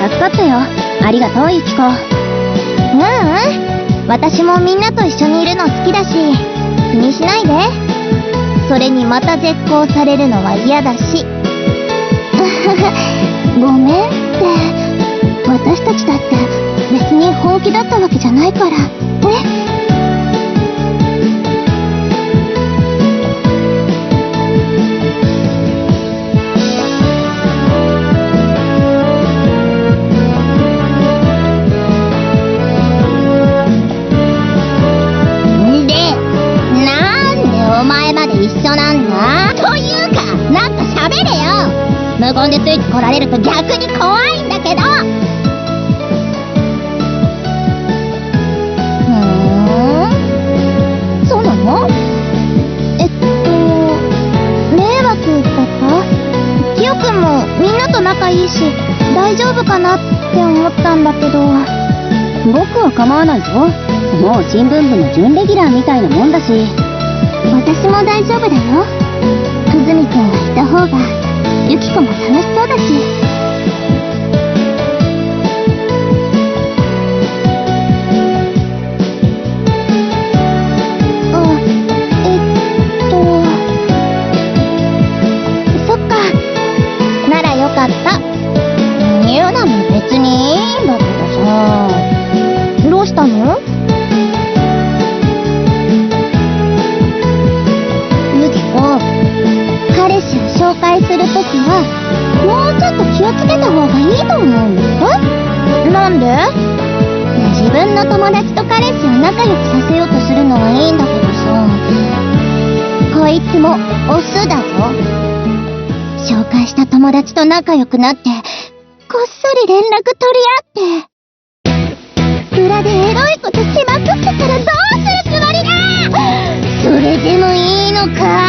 助かったよ。ありがとう、ゆきこ。ううん。私もみんなと一緒にいるの好きだし、気にしないで。それにまた絶交されるのは嫌だし。ごめんって。私たちだって別に本気だったわけじゃないから。ね。無言でついてこられると逆に怖いんだけどふーんそうなの？えっと、迷惑だった？キヨくんもみんなと仲いいし、大丈夫かなって思ったんだけど。僕は構わないぞ。もう新聞部の準レギュラーみたいなもんだし。私も大丈夫だよ久住くんがいた方がユキコも楽しそうだし。友達と仲良くなってこっそり連絡取り合って。裏でエロいことしまくってたらどうするつもりだ！それでもいいのか？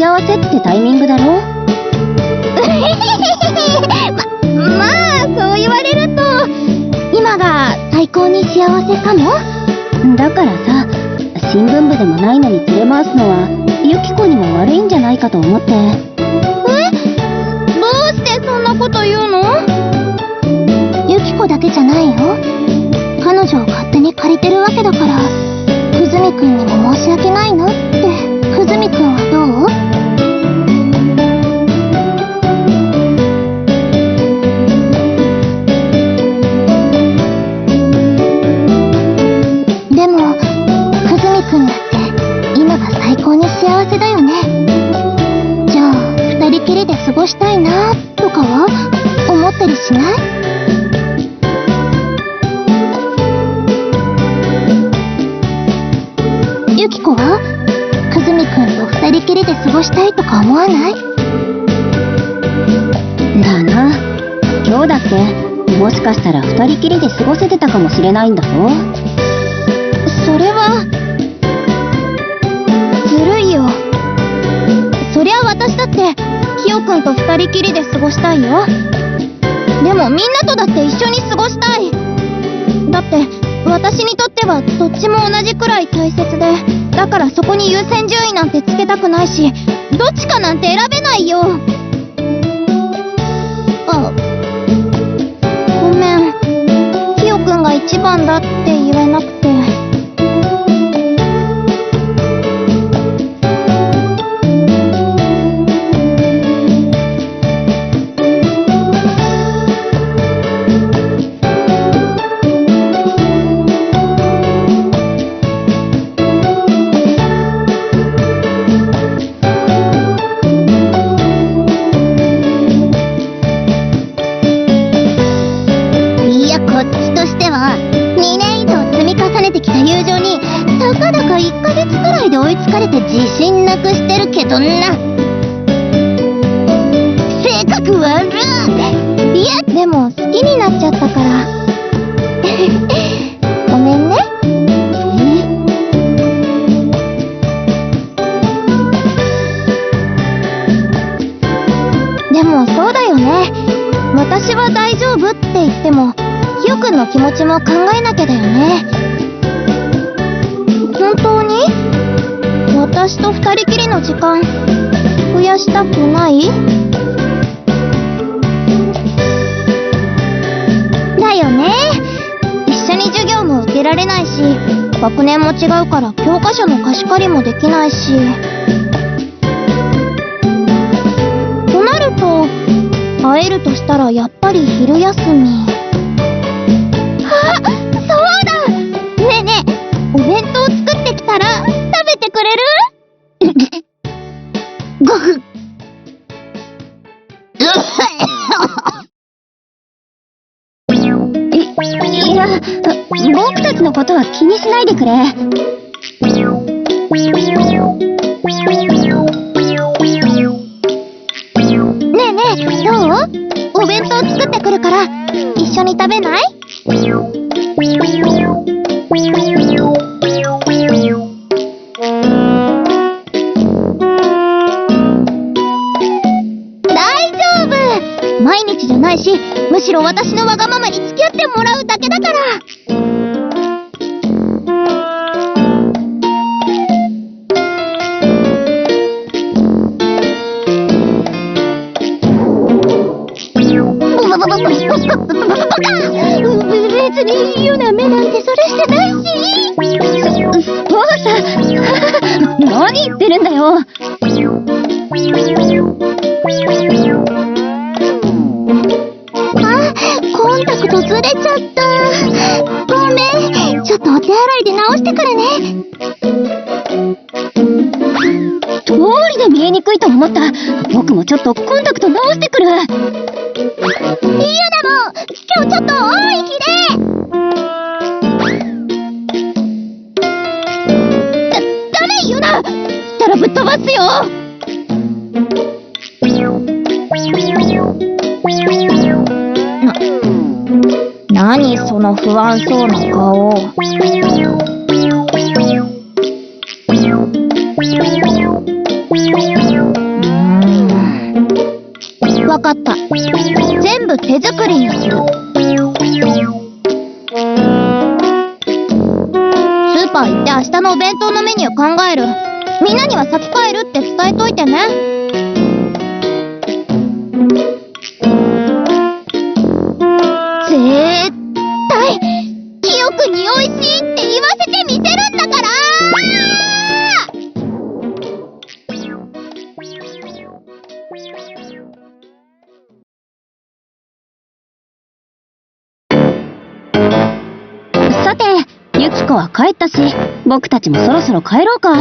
最高に幸せってタイミングだろ？ま、まあ、そう言われると、今が最高に幸せかも。だからさ、新聞部でもないのに連れ回すのは、ユキコにも悪いんじゃないかと思って。え？どうしてそんなこと言うの？ユキコだけじゃないよ。彼女を勝手に借りてるわけだから、くずみくんにも申し訳ないなって、くずみくんはどう？ね。じゃあ、二人きりで過ごしたいな、とかは思っったりしない？ユキコはくずみくんと二人きりで過ごしたいとか思わない？だな。今日だって、もしかしたら二人きりで過ごせてたかもしれないんだぞ。それはずるいよそりゃ私だってキヨくんと二人きりで過ごしたいよ。でもみんなとだって一緒に過ごしたい。だって私にとってはどっちも同じくらい大切で。だからそこに優先順位なんてつけたくないしどっちかなんて選べないよ。あごめん。キヨくんが一番だって言えなくて。の気持ちも考えなきゃだよね。本当に？私と二人きりの時間、増やしたくない？だよね。一緒に授業も受けられないし、学年も違うから教科書の貸し借りもできないし。となると、会えるとしたらやっぱり昼休み。のことは気にしないでくれ。ぶっ飛ばすよな、何その不安そうな顔。子は帰ったし僕たちもそろそろ帰ろうか。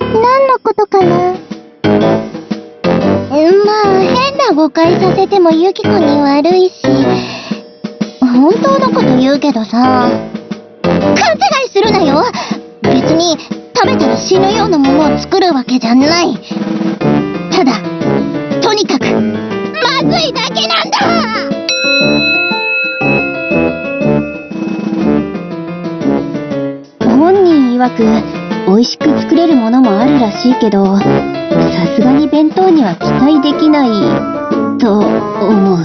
何のことかな？まあ変な誤解させてもユキコに悪いし。本当のこと言うけどさ。勘違いするなよ。別に食べたら死ぬようなものを作るわけじゃない。ただく、美味しく作れるものもあるらしいけど、さすがに弁当には期待できない、と思う。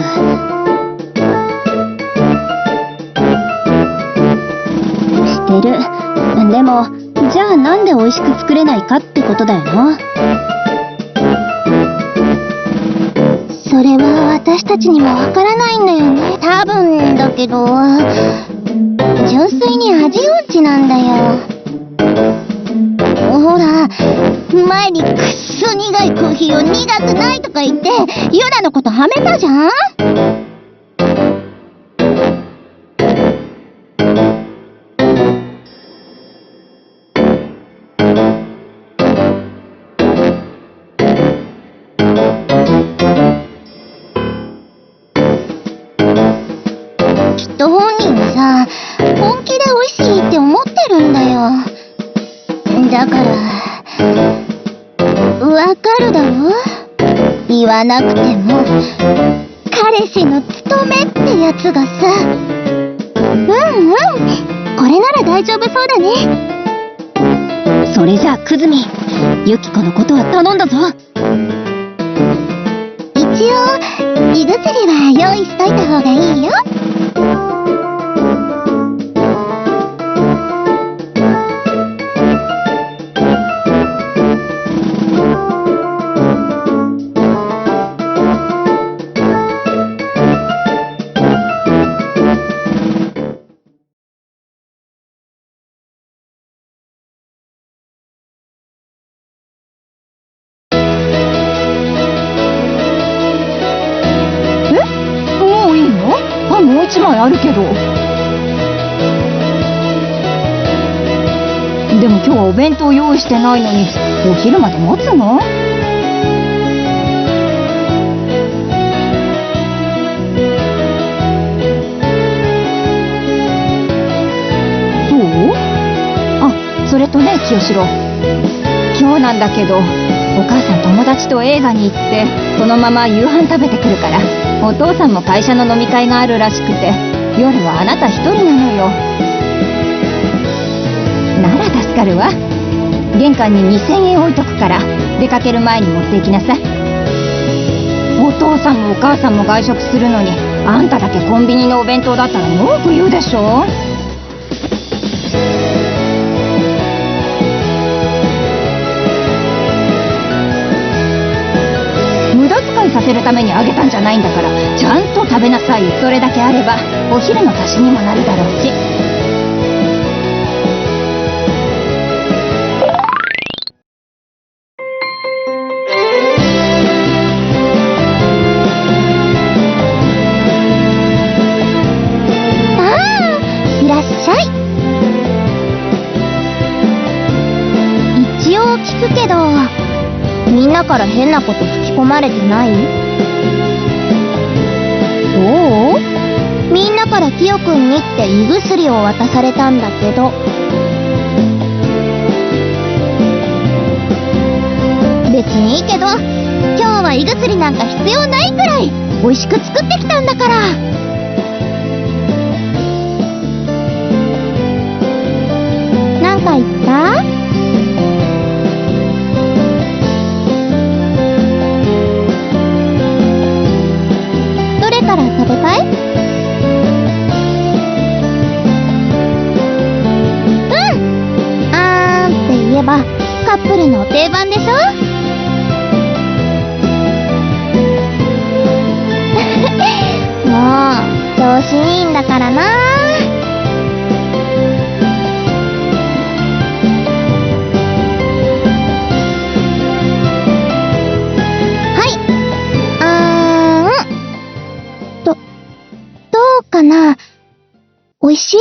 してる。でも、じゃあなんで美味しく作れないかってことだよな。それは私たちにもわからないんだよね。多分だけど、純粋に味音痴なんだよ。苦いコーヒーを苦くないとか言って、ユラのことはめたじゃん？なくても、彼氏の務めってやつがさ。うんうん、これなら大丈夫そうだね。それじゃあ、久住ユキコのことは頼んだぞ。一応、胃薬は用意しといた方がいいよ。弁当用意してないのに、お昼まで待つの？どう？あ、それとね、清志郎。今日なんだけど、お母さん友達と映画に行って、そのまま夕飯食べてくるから、お父さんも会社の飲み会があるらしくて、夜はあなた一人なのよ。かるわ。玄関に2000円置いとくから、出かける前に持って行きなさい。お父さんもお母さんも外食するのに、あんただけコンビニのお弁当だったら文句言うでしょ無駄遣いさせるためにあげたんじゃないんだからちゃんと食べなさいそれだけあればお昼の足しにもなるだろうしから変なこと吹き込まれてない？そう？みんなからキヨくんにって胃薬を渡されたんだけど。別にいいけど、今日は胃薬なんか必要ないくらい美味しく作ってきたんだから。なんか言った？カップルの定番でしょ？もう調子いいんだからなはい。あーん。ど、どうかな？美味しい？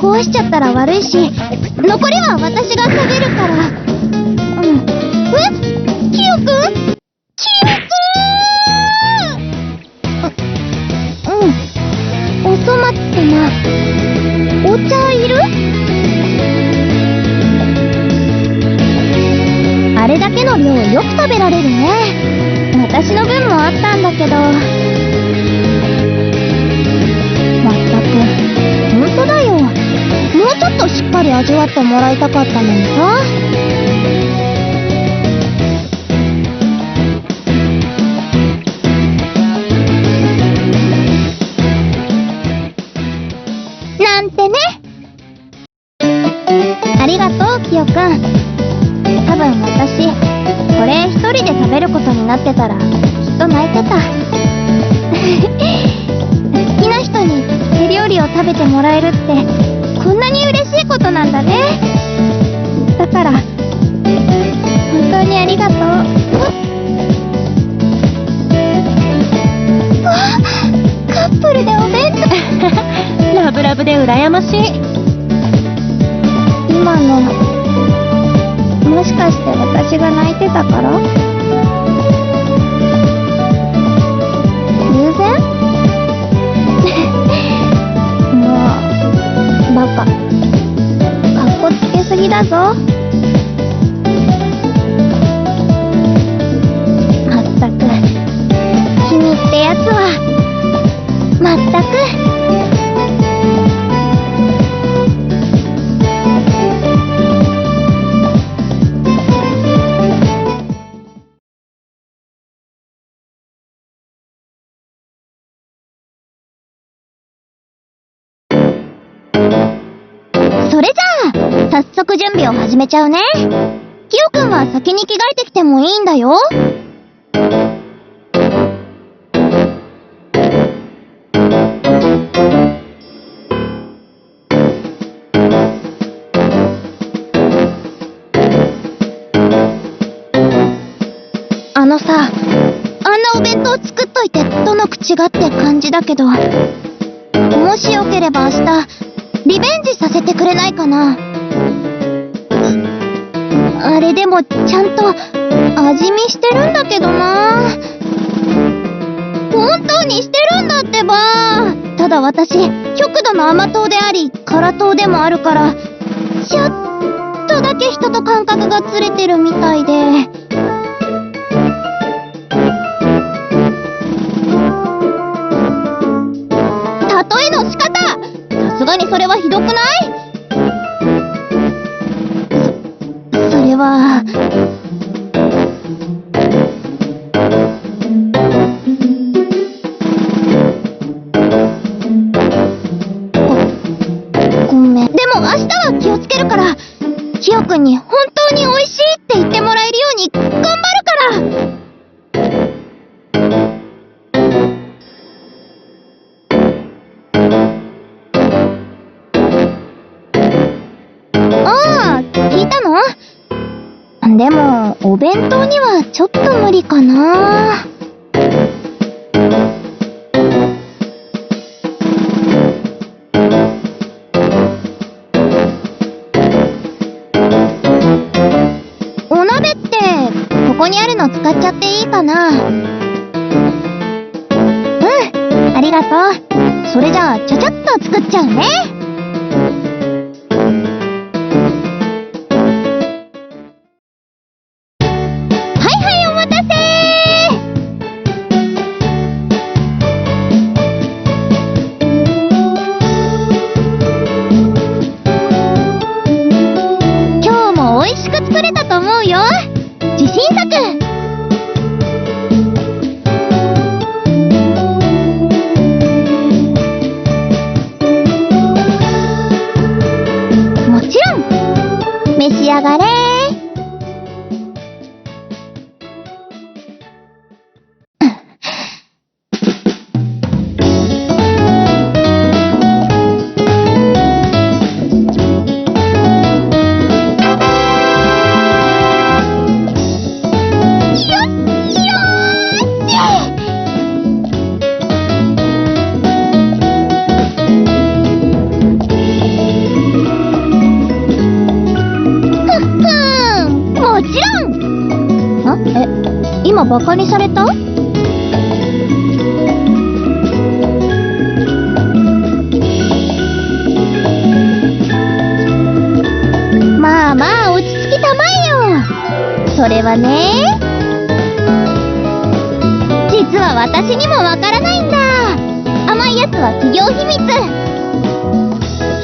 壊しちゃったら悪いし残りは私が食べるから。うん。えキヨくんキヨくんうん。お粗末な。お茶いる？あれだけの量よく食べられるね。味わってもらいたかったのにさ。なんてね。ありがとうキヨくん多分私これ一人で食べることになってたらきっと泣いてた。好きな人に手料理を食べてもらえるって。準備を始めちゃうね。キヨくんは先に着替えてきてもいいんだよ。あのさ、あんなお弁当作っといてどの口がって感じだけど、もしよければ明日、リベンジさせてくれないかなあれでもちゃんと味見してるんだけどな。本当にしてるんだってば。ただ私極度の甘党であり辛党でもあるからちょっとだけ人と感覚がずれてるみたいで。例えの仕方。さすがにそれはひどくない？でも明日は気をつけるから、キヨくんに本当に美味しいって言ってもらえるように頑張るから。ああ、聞いたの？でも、お弁当にはちょっと無理かな。の使っちゃっていいかなうん、ありがとう。それじゃあ、ちゃちゃっと作っちゃうね。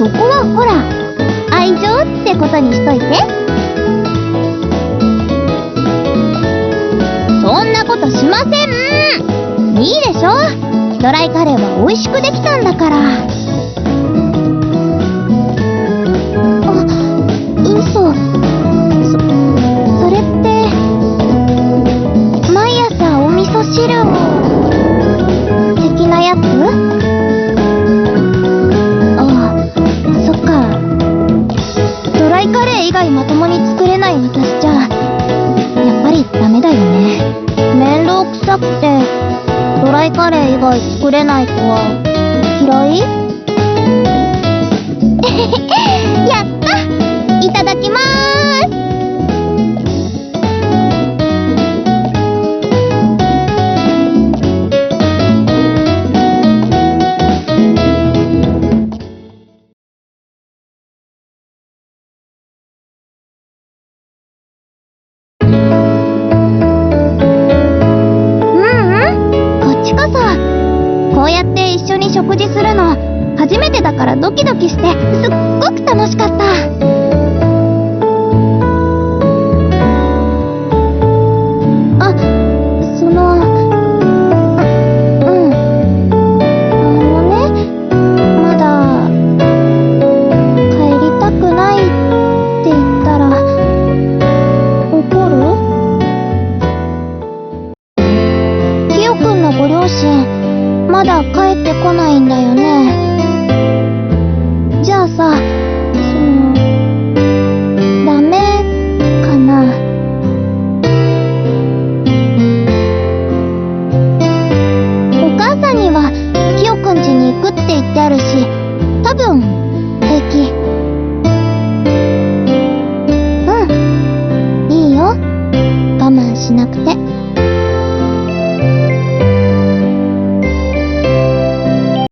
そこはほら愛情ってことにしといて。そんなことしません。いいでしょ？ドライカレーは美味しくできたんだから。あ嘘。そそれって毎朝お味噌汁を。的なやつ？外まともに作れない私じゃやっぱりダメだよね。面倒くさくてドライカレー以外作れない子は嫌い？